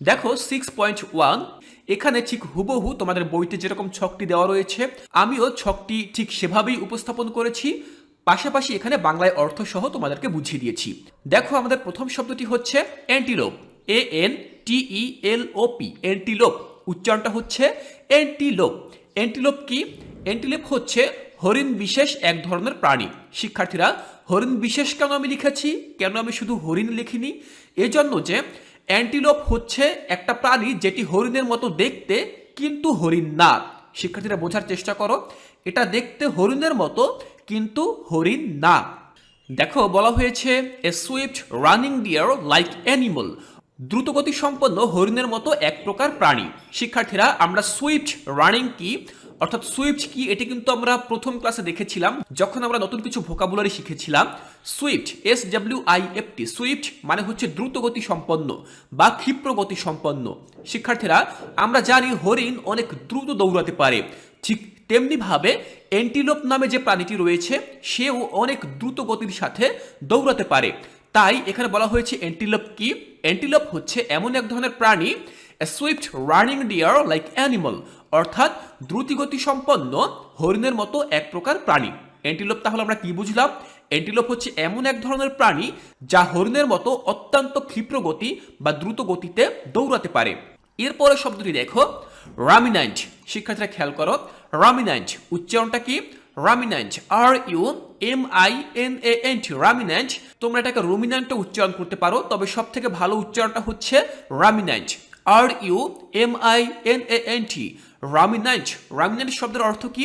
দেখো six point one এখানে ঠিক হুবহু তোমাদের বইতে যেরকম ছকটি দেওয়া রয়েছে, আমিও ছকটি ঠিক সেভাবেই উপস্থাপন করেছি। পাশাপাশি এখানে বাংলায় অর্থ সহ তোমাদেরকে বুঝিয়ে দিয়েছি। দেখো, আমাদের প্রথম শব্দটি হচ্ছে antelope A N T E L O P antelope উচ্চারণটা হচ্ছে অ্যান্টিলোপ অ্যান্টিলোপ কি? অ্যান্টিলোপ হচ্ছে হরিণ বিশেষ এক ধরনের প্রাণী। শিক্ষার্থীরা হরিণ বিশেষ কেন আমি লিখেছি? কেন আমি শুধু হরিণ লিখিনি? এজন্য যে অ্যান্টিলোপ হচ্ছে একটা প্রাণী যেটি হরিণের মতো দেখতে কিন্তু হরিণ না। শিক্ষার্থীরা বোঝার চেষ্টা করো। এটা দেখতে হরিণের মতো কিন্তু হরিণ না। দেখো, বলা হয়েছে a swift running deer like animal দ্রুতগতি সম্পন্ন হরিণের মতো এক প্রকার প্রাণী। শিক্ষার্থীরা, আমরা সুইফট রানিং কি অর্থাৎ সুইফট কি, এটি কিন্তু আমরা প্রথম ক্লাসে দেখেছিলাম, যখন আমরা নতুন কিছু ভোকাবুলারি শিখেছিলাম। Swift S W I F T swift মানে হচ্ছে দ্রুতগতি সম্পন্ন বা ক্ষিপ্র গতি সম্পন্ন। শিক্ষার্থীরা, আমরা জানি হরিণ অনেক দ্রুত দৌড়াতে পারে। ঠিক তেমনিভাবে অ্যান্টিলোপ নামে যে প্রাণীটি রয়েছে, সেও অনেক দ্রুত গতির সাথে দৌড়াতে পারে। তাই এখানে বলা হয়েছে অ্যান্টিলোপ কি? অ্যান্টিলোপ হচ্ছে এমন এক ধরনের প্রাণী swift running deer like animal অর্থাৎ দ্রুতিগতি সম্পন্ন হরিণের মতো এক প্রকার প্রাণী। অ্যান্টিলোপ তাহলে আমরা কি বুঝলাম? অ্যান্টিলোপ হচ্ছে এমন এক ধরনের প্রাণী যা হরিণের মতো অত্যন্ত ক্ষিপ্র গতি বা দ্রুত গতিতে দৌড়াতে পারে। এরপরে শব্দটি দেখো। রামিনাইন্ট শিক্ষার্থীরা খেয়াল করো। রামিনাইন্ট উচ্চারণটা কি? Ruminant R U M I N A N T তোমরা এটাকে রুমিনান্ট উচ্চারণ করতে পারো, তবে সব থেকে ভালো উচ্চারণটা হচ্ছে ruminant R U M I N A N T ruminant ruminant শব্দের অর্থ কি?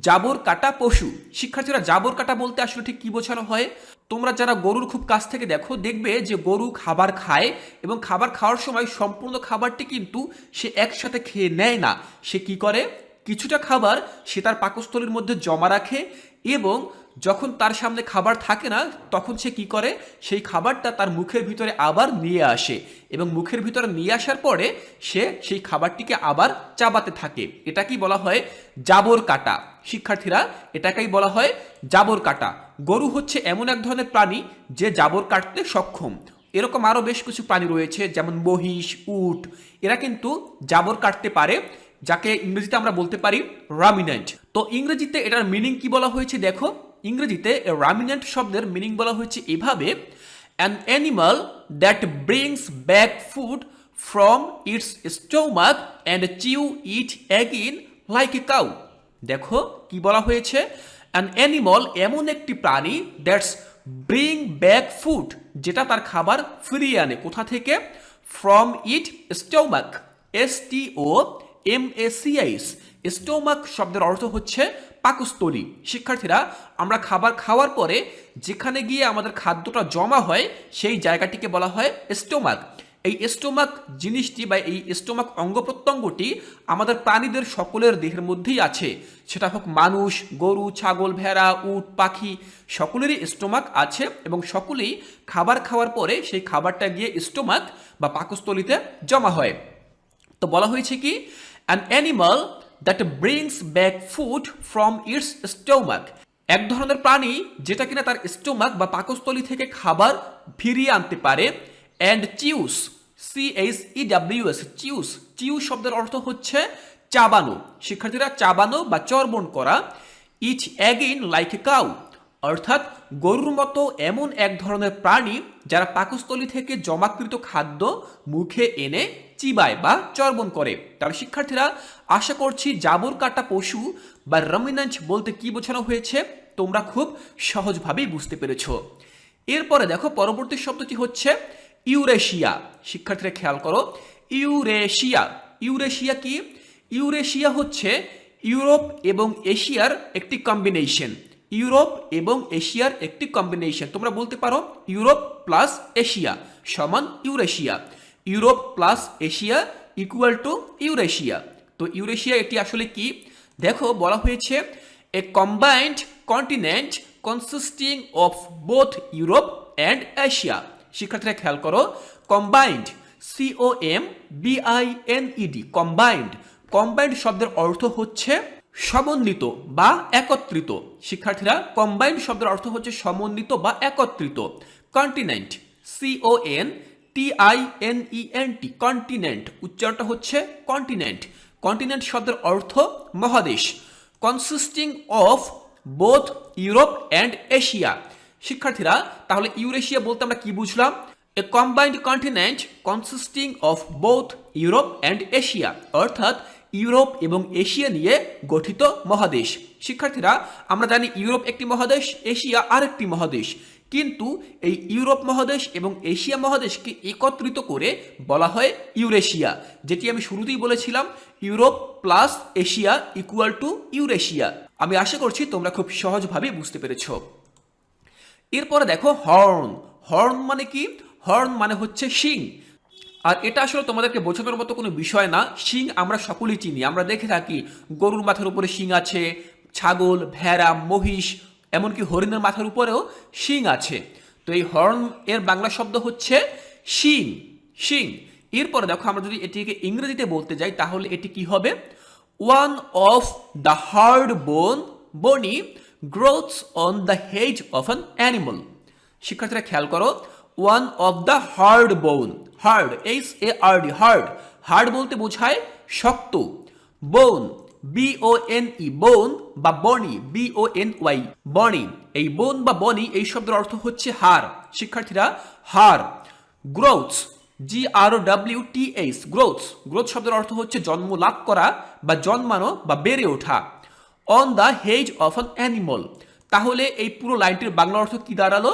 জাবর কাটা পশু। শিক্ষার্থীরা জাবর কাটা বলতে আসলে ঠিক কি বোঝানো হয়? তোমরা যারা গরুর খুব কাছ থেকে দেখো, দেখবে যে গরু খাবার খায় এবং খাবার খাওয়ার সময় সম্পূর্ণ খাবারটি কিন্তু সে একসাথে খেয়ে নেয় না। সে কি করে? কিছুটা খাবার সে তার পাকস্থলীর মধ্যে জমা রাখে এবং যখন তার সামনে খাবার থাকে না, তখন সে কি করে? সেই খাবারটা তার মুখের ভিতরে আবার নিয়ে আসে এবং মুখের ভিতরে নিয়ে আসার পরে সে সেই খাবারটিকে আবার চাবাতে থাকে। এটা কি বলা হয়? জাবর কাটা। শিক্ষার্থীরা, এটাকেই বলা হয় জাবর কাটা। গরু হচ্ছে এমন এক ধরনের প্রাণী যে জাবর কাটতে সক্ষম। এরকম আরও বেশ কিছু প্রাণী রয়েছে, যেমন মহিষ, উট। এরা কিন্তু জাবর কাটতে পারে, যাকে ইংরেজিতে আমরা বলতে পারি রামিনেন্ট তো ইংরেজিতে এটার মিনিং কি বলা হয়েছে দেখো? ইংরেজিতে রামিনেন্ট শব্দের মিনিং বলা হয়েছে এভাবে an animal that brings back food from its stomach and chew it again like a cow দেখো কি বলা হয়েছে অ্যান অ্যানিমল এমন একটি প্রাণী দ্যাটস ব্রিং ব্যাক ফুড যেটা তার খাবার ফিরিয়ে আনে। কোথা থেকে? From it stomach S T O M A C H stomach শব্দের অর্থ হচ্ছে পাকস্থলী। শিক্ষার্থীরা, আমরা খাবার খাওয়ার পরে যেখানে গিয়ে আমাদের খাদ্যটা জমা হয়, সেই জায়গাটিকে বলা হয় স্টোমাক। এই স্টোমাক জিনিসটি বা এই স্টোমাক অঙ্গ প্রত্যঙ্গটি আমাদের প্রাণীদের সকলের দেহের মধ্যেই আছে। সেটা হোক মানুষ, গরু, ছাগল, ভেড়া, উট, পাখি, সকলেরই স্টোমাক আছে এবং সকলেই খাবার খাওয়ার পরে সেই খাবারটা গিয়ে স্টোমাক বা পাকস্থলিতে জমা হয়। তো বলা হয়েছে কি an animal that brings back food from its stomach এক ধরনের প্রাণী যেটা কিনা তার স্টোমাক বা পাকস্থলী থেকে খাবার ফিরিয়ে আনতে পারে and chews C H E W S chews chew শব্দের অর্থ হচ্ছে চাবানো। শিক্ষার্থীরা চাবানো বা চর্বণ করা it again like a cow অর্থাৎ গরুর মতো এমন এক ধরনের প্রাণী যারা পাকস্থলী থেকে জমাকৃত খাদ্য মুখে এনে চিবায় বা চর্বণ করে। তাহলে শিক্ষার্থীরা আশা করছি জাবর কাটা পশু বা রমিনাঞ্চ বলতে কি বোঝানো হয়েছে, তোমরা খুব সহজভাবেই বুঝতে পেরেছ। এরপরে দেখো, পরবর্তী শব্দটি হচ্ছে ইউরেশিয়া। শিক্ষার্থীরা খেয়াল করো, ইউরেশিয়া। ইউরেশিয়া কি? ইউরেশিয়া হচ্ছে ইউরোপ এবং এশিয়ার একটি কম্বিনেশন ইউরোপ এবং এশিয়ার একটি কম্বিনেশন তোমরা বলতে পারো ইউরোপ প্লাস এশিয়া সমান Eurasia. Europe plus Asia equal to Eurasia. তো ইউরেশিয়া এটি আসলে কি? দেখো, বলা হয়েছে a combined continent consisting of both Europe and Asia শিক্ষার্থীরা খেয়াল করো combined C O M B I N E D combined combined শব্দের অর্থ হচ্ছে সমন্বিত বা একত্রিত। শিক্ষার্থীরা কম্বাইন্ড শব্দের অর্থ হচ্ছে সমন্বিত বা একত্রিত। Continent C O N T I N E N T continent উচ্চারণটা হচ্ছে কন্টিনেন্ট কন্টিনেন্ট শব্দের অর্থ মহাদেশ। Consisting of both Europe and Asia শিক্ষার্থীরা, তাহলে ইউরেশিয়া বলতে আমরা কি বুঝলাম? A combined continent consisting of both Europe and Asia অর্থাৎ ইউরোপ এবং এশিয়া নিয়ে গঠিত মহাদেশ। শিক্ষার্থীরা, আমরা জানি ইউরোপ একটি মহাদেশ, এশিয়া আরেকটি মহাদেশ। কিন্তু এই ইউরোপ মহাদেশ এবং এশিয়া মহাদেশকে একত্রিত করে বলা হয় ইউরেশিয়া, যেটি আমি শুরুতেই বলেছিলাম, Europe plus Asia equal to Eurasia. আমি আশা করছি তোমরা খুব সহজভাবে বুঝতে পেরেছ। এরপরে দেখো হর্ন। হর্ন মানে কি? হর্ন মানে হচ্ছে শিং। আর এটা আসলে তোমাদেরকে বোঝানোর মতো কোনো বিষয় না। শিং আমরা সকলেই চিনি। আমরা দেখে থাকি গরুর মাথার উপরে শিং আছে, ছাগল, ভেড়া, মহিষ এমনকি হরিণের মাথার উপরেও শিং আছে। তো এই হর্ন এর বাংলা শব্দ হচ্ছে শিং শিং। এরপরে দেখো আমরা যদি এটিকে ইংরেজিতে বলতে যাই, তাহলে এটি কি হবে? One of the hard bone bony growths on the head of an animal শিক্ষার্থীরা খেয়াল করো one of the hard bone hard H A R D hard hard বলতে বোঝায় শক্ত বোন বি ও এন ই বোন বা বনি বি ও এন ওয়াই বনি এই বোন বা বনি এই শব্দের অর্থ হচ্ছে হার শিক্ষার্থীরা হার growths G R W T H growths growth শব্দের অর্থ হচ্ছে জন্ম লাভ করা বা জন্মানো বা বেড়ে ওঠা। On the head of an animal তাহলে এই পুরো লাইনটির বাংলা অর্থ কি দাঁড়াল?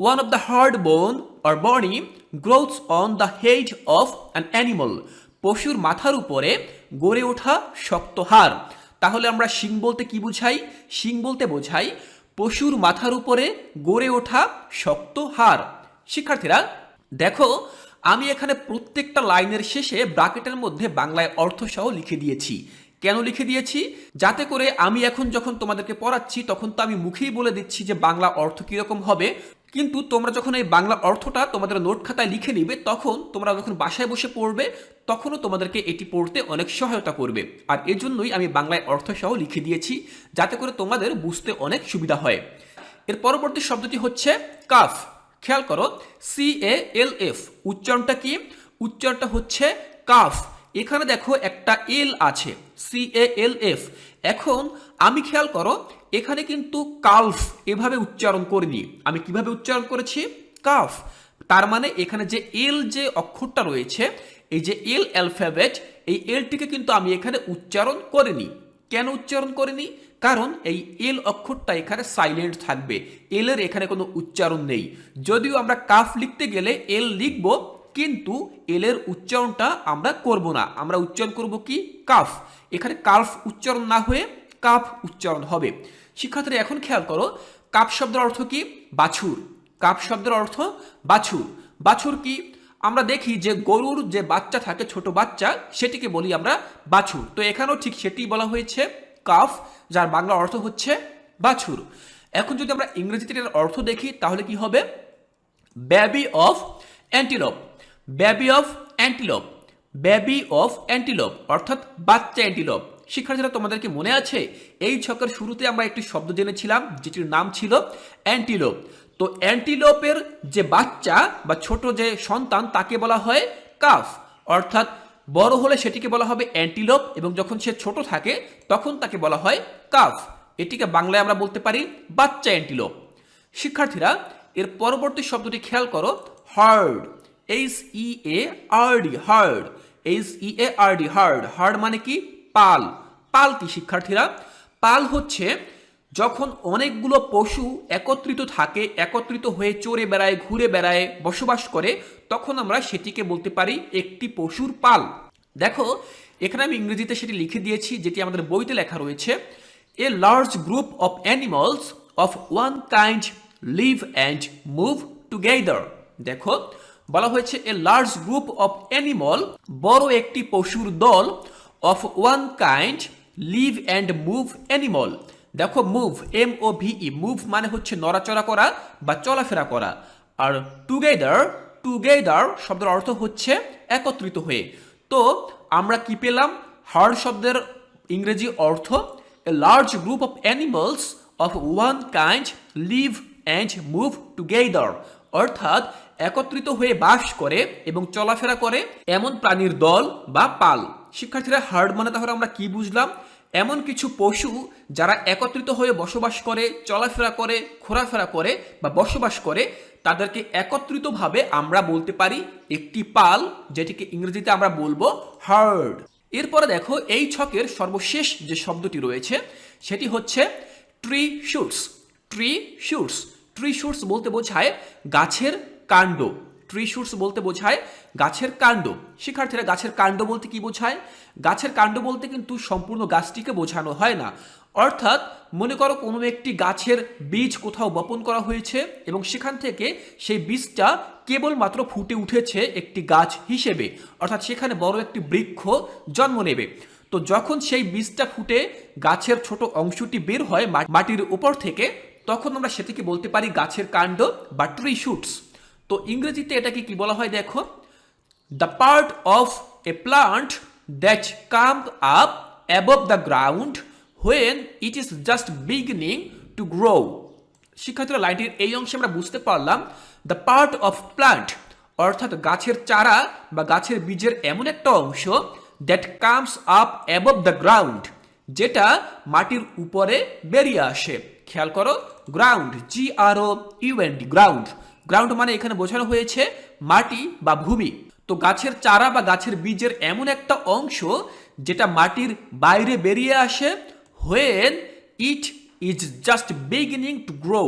One of the hard bone or body growths on the head of an animal পশুর মাথার উপরে গড়ে ওঠা শক্ত হাড়। তাহলে আমরা শিং বলতে কি বুঝাই? শিং বলতে বোঝাই পশুর মাথার উপরে গড়ে ওঠা শক্ত হাড়। শিক্ষার্থীরা, দেখো, আমি এখানে প্রত্যেকটা লাইনের শেষে ব্রাকেটের মধ্যে বাংলায় অর্থ সহ লিখে দিয়েছি। কেন লিখে দিয়েছি? যাতে করে আমি এখন যখন তোমাদেরকে পড়াচ্ছি, তখন তো আমি মুখেই বলে দিচ্ছি যে বাংলা অর্থ কীরকম হবে। কিন্তু তোমরা যখন এই বাংলা অর্থটা তোমাদের নোট খাতায় লিখে নিবে, তখন তোমরা যখন বাসায় বসে পড়বে তখনও তোমাদেরকে এটি পড়তে অনেক সহায়তা করবে। আর এজন্যই আমি বাংলায় অর্থ সহ লিখে দিয়েছি, যাতে করে তোমাদের বুঝতে অনেক সুবিধা হয়। এর পরবর্তী শব্দটি হচ্ছে কাফ। খেয়াল করো সি এ এল এফ উচ্চারণটা কি? উচ্চারণটা হচ্ছে কাফ। এখানে দেখো একটা এল আছে সি এ এল এফ এখন আমি খেয়াল করো, এখানে কিন্তু কালফ এভাবে উচ্চারণ করিনি। আমি কীভাবে উচ্চারণ করেছি? কাফ। তার মানে এখানে যে এল যে অক্ষরটা রয়েছে এই যে এল অ্যালফাবেট এই এলটিকে কিন্তু আমি এখানে উচ্চারণ করিনি। কেন উচ্চারণ করিনি? কারণ এই এল অক্ষরটা এখানে সাইলেন্ট থাকবে। এল এর এখানে কোনো উচ্চারণ নেই। যদিও আমরা কাফ লিখতে গেলে এল লিখব, কিন্তু এল এর উচ্চারণটা আমরা করব না। আমরা উচ্চারণ করব কি? কাফ। এখানে কাফ উচ্চারণ না হয়ে কাফ উচ্চারণ হবে। শিক্ষার্থীরা, এখন খেয়াল করো কাপ শব্দের অর্থ কি? বাছুর। কাপ শব্দের অর্থ বাছুর। বাছুর কি? আমরা দেখি যে গরুর যে বাচ্চা থাকে, ছোট বাচ্চা, সেটিকে বলি আমরা বাছুর। তো এখানেও ঠিক সেটি বলা হয়েছে, কাফ, যার বাংলা অর্থ হচ্ছে বাছুর। এখন যদি আমরা ইংরেজিতে এর অর্থ দেখি, তাহলে কি হবে? Baby of antelope. Baby of antelope. Baby of antelope, অর্থাৎ বাচ্চা অ্যান্টিলোপ। শিক্ষার্থীরা তোমাদেরকে মনে আছে? এই ছকের শুরুতে আমরা একটি শব্দ জেনেছিলাম, যেটির নাম ছিল অ্যান্টিলোপ। তো অ্যান্টিলোপের যে বাচ্চা বা ছোট যে সন্তান, তাকে বলা হয় কাফ। অর্থাৎ বড় হলে সেটিকে বলা হবে অ্যান্টিলোপ এবং যখন সে ছোট থাকে, তখন তাকে বলা হয় কাফ। এটিকে বাংলায় আমরা বলতে পারি বাচ্চা অ্যান্টিলোপ। শিক্ষার্থীরা, এর পরবর্তী শব্দটি খেয়াল করো, herd. H E A R D herd. H E A R D herd. Herd মানে কি? পাল। পাল কি, শিক্ষার্থীরা? পাল হচ্ছে যখন অনেকগুলো পশু একত্রিত থাকে, একত্রিত হয়ে চড়ে বেড়ায়, ঘুরে বেড়ায়, বসবাস করে, তখন আমরা সেটিকে বলতে পারি একটি পশুর পাল। দেখো, এখানে আমি ইংরেজিতে সেটি লিখে দিয়েছি, যেটি আমাদের বইতে লেখা রয়েছে। A large group of animals of one kind live and move together দেখো, বলা হয়েছে a large group of animal বড় একটি পশুর দল of one kind live and move animal দেখো move M O V E move মানে হচ্ছে নড়াচড়া করা বা চলাফেরা করা। আর টুগেদার টুগেদার শব্দের অর্থ হচ্ছে একত্রিত হয়ে। তো আমরা কি পেলাম? হার্ড শব্দের ইংরেজি অর্থ a large group of animals of one kind live and move together অর্থাৎ একত্রিত হয়ে বাস করে এবং চলাফেরা করে এমন প্রাণীর দল বা পাল। শিক্ষার্থীরা হার্ড মানে তাহলে আমরা কি বুঝলাম? এমন কিছু পশু যারা একত্রিত হয়ে বসবাস করে, চলাফেরা করে, ঘোরাফেরা করে বা বসবাস করে, তাদেরকে একত্রিতভাবে আমরা বলতে পারি একটি পাল, যেটিকে ইংরেজিতে আমরা বলব হার্ড। এরপরে দেখো, এই ছকের সর্বশেষ যে শব্দটি রয়েছে, সেটি হচ্ছে tree shoots. Tree shoots. Tree shoots বলতে বোঝায় গাছের কাণ্ড। ট্রি শুটস বলতে বোঝায় গাছের কাণ্ড। শিক্ষার্থীরা গাছের কাণ্ড বলতে কি বোঝায়? গাছের কাণ্ড বলতে কিন্তু সম্পূর্ণ গাছটিকে বোঝানো হয় না। অর্থাৎ মনে করো কোনো একটি গাছের বীজ কোথাও বপন করা হয়েছে এবং সেখান থেকে সেই বীজটা কেবলমাত্র ফুটে উঠেছে একটি গাছ হিসেবে। অর্থাৎ সেখানে বড় একটি বৃক্ষ জন্ম নেবে। তো যখন সেই বীজটা ফুটে গাছের ছোট অংশটি বের হয় মাটির উপর থেকে, তখন আমরা সেটিকে বলতে পারি গাছের কাণ্ড বা ট্রি শুটস তো ইংরেজিতে এটাকে কি বলা হয় দেখো? The part of a plant that come up above the ground when it is just beginning to grow শিক্ষার্থীরা লাইনটির এই অংশে আমরা বুঝতে পারলাম দ্য পার্ট অফ প্লান্ট অর্থাৎ গাছের চারা বা গাছের বীজের এমন একটা অংশ that comes up above the ground যেটা মাটির উপরে বেরিয়ে আসে। খেয়াল করো ground G R O U N D ground ground মানে এখানে বোঝানো হয়েছে মাটি বা ভূমি। তো গাছের চারা বা গাছের বীজের এমন একটা অংশ যেটা মাটির বাইরে বেরিয়ে আসে when it is just beginning to grow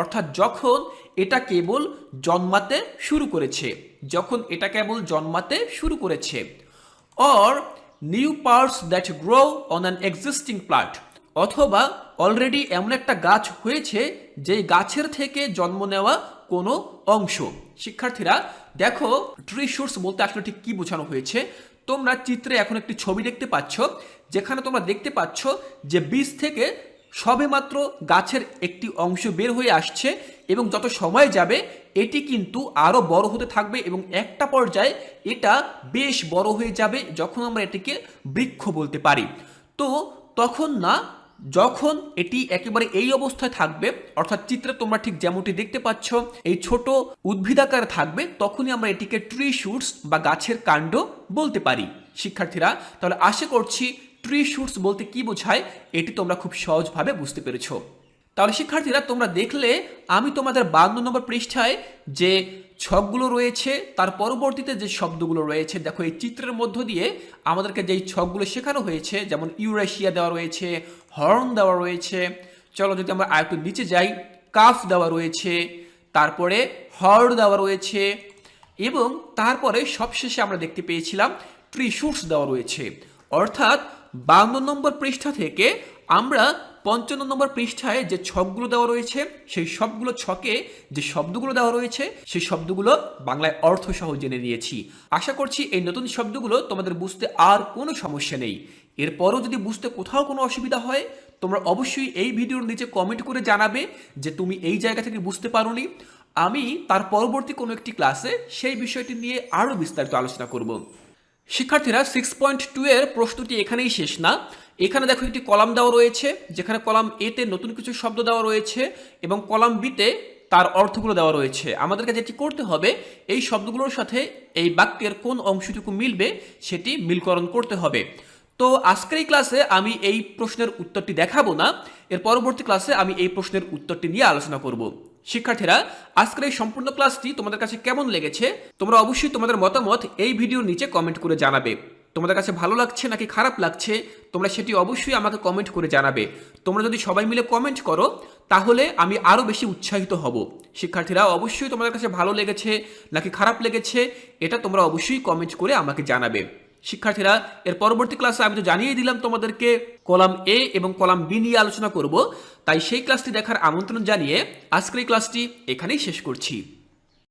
অর্থাৎ যখন এটা কেবল জন্মাতে শুরু করেছে, যখন এটা কেবল জন্মাতে শুরু করেছে। Or new parts that grow on an existing plant অথবা অলরেডি এমন একটা গাছ হয়েছে, যেই গাছের থেকে জন্ম নেওয়া কোনো অংশ। শিক্ষার্থীরা, দেখো ট্রি শুটস বলতে আসলে ঠিক কি বোঝানো হয়েছে? তোমরা চিত্রে এখন একটি ছবি দেখতে পাচ্ছ, যেখানে তোমরা দেখতে পাচ্ছ যে বীজ থেকে সবেমাত্র গাছের একটি অংশ বের হয়ে আসছে এবং যত সময় যাবে, এটি কিন্তু আরও বড় হতে থাকবে এবং একটা পর্যায়ে এটা বেশ বড় হয়ে যাবে যখন আমরা এটিকে বৃক্ষ বলতে পারি। তো তখন না যখন এটি একেবারে এই অবস্থায় থাকবে, অর্থাৎ চিত্রে তোমরা ঠিক যেমনটি দেখতে পাচ্ছ, এই ছোট উদ্ভিদাকারে থাকবে, তখনই আমরা এটিকে ট্রি শুটস বা গাছের কাণ্ড বলতে পারি। শিক্ষার্থীরা, তাহলে আশা করছি ট্রি শুটস বলতে কি বোঝায়, এটি তোমরা খুব সহজভাবে বুঝতে পেরেছ। তাহলে শিক্ষার্থীরা, তোমরা দেখলে, আমি তোমাদের বান্ন নম্বর পৃষ্ঠায় যে ছকগুলো রয়েছে, তার পরবর্তীতে যে শব্দগুলো রয়েছে, দেখো এই চিত্রের মধ্য দিয়ে আমাদেরকে যেই ছকগুলো শেখানো হয়েছে, যেমন ইউরেশিয়া দেওয়া রয়েছে, হর্ন দেওয়া রয়েছে, চলো যদি আমরা আরেকটু নিচে যাই, কাফ দেওয়া রয়েছে, তারপরে হর্ড দেওয়া রয়েছে, এবং তারপরে সবশেষে আমরা দেখতে পেয়েছিলাম ট্রিশুটস দেওয়া রয়েছে। অর্থাৎ বান্ন নম্বর পৃষ্ঠা থেকে আমরা পঞ্চান্ন নম্বর পৃষ্ঠায় যে ছকগুলো দেওয়া রয়েছে, সেই সবগুলো ছকে যে শব্দগুলো দেওয়া রয়েছে, সেই শব্দগুলো বাংলায় অর্থ সহ জেনে নিয়েছি। আশা করছি এই নতুন শব্দগুলো তোমাদের বুঝতে আর কোনো সমস্যা নেই। এরপরও যদি বুঝতে কোথাও কোনো অসুবিধা হয়, তোমরা অবশ্যই এই ভিডিওর নিচে কমেন্ট করে জানাবে যে তুমি এই জায়গা থেকে বুঝতে পারোনি। আমি তার পরবর্তী কোনো একটি ক্লাসে সেই বিষয়টি নিয়ে আরও বিস্তারিত আলোচনা করব। শিক্ষার্থীরা সিক্স পয়েন্ট টু এর প্রশ্নটি এখানেই শেষ না। এখানে দেখো একটি কলাম দেওয়া রয়েছে, যেখানে কলাম এতে নতুন কিছু শব্দ দেওয়া রয়েছে এবং কলাম বিতে তার অর্থগুলো দেওয়া রয়েছে। আমাদেরকে যেটি করতে হবে, এই শব্দগুলোর সাথে এই বাক্যের কোন অংশটুকু মিলবে সেটি মিলকরণ করতে হবে। তো আজকের এই ক্লাসে আমি এই প্রশ্নের উত্তরটি দেখাবো না, এর পরবর্তী ক্লাসে আমি এই প্রশ্নের উত্তরটি নিয়ে আলোচনা করব। শিক্ষার্থীরা, আজকের এই সম্পূর্ণ ক্লাসটি তোমাদের কাছে কেমন লেগেছে? তোমরা অবশ্যই তোমাদের মতামত এই ভিডিওর নিচে কমেন্ট করে জানাবে। তোমাদের কাছে ভালো লাগছে নাকি খারাপ লাগছে, তোমরা সেটি অবশ্যই আমাকে কমেন্ট করে জানাবে। তোমরা যদি সবাই মিলে কমেন্ট করো, তাহলে আমি আরও বেশি উৎসাহিত হব। শিক্ষার্থীরা, অবশ্যই তোমাদের কাছে ভালো লেগেছে নাকি খারাপ লেগেছে, এটা তোমরা অবশ্যই কমেন্ট করে আমাকে জানাবে। শিক্ষার্থীরা, এর পরবর্তী ক্লাসে আমি তো জানিয়ে দিলাম তোমাদেরকে কলাম এ এবং কলাম বি নিয়ে আলোচনা করব। তাই সেই ক্লাসটি দেখার আমন্ত্রণ জানিয়ে আজকের এই ক্লাসটি এখানেই শেষ করছি।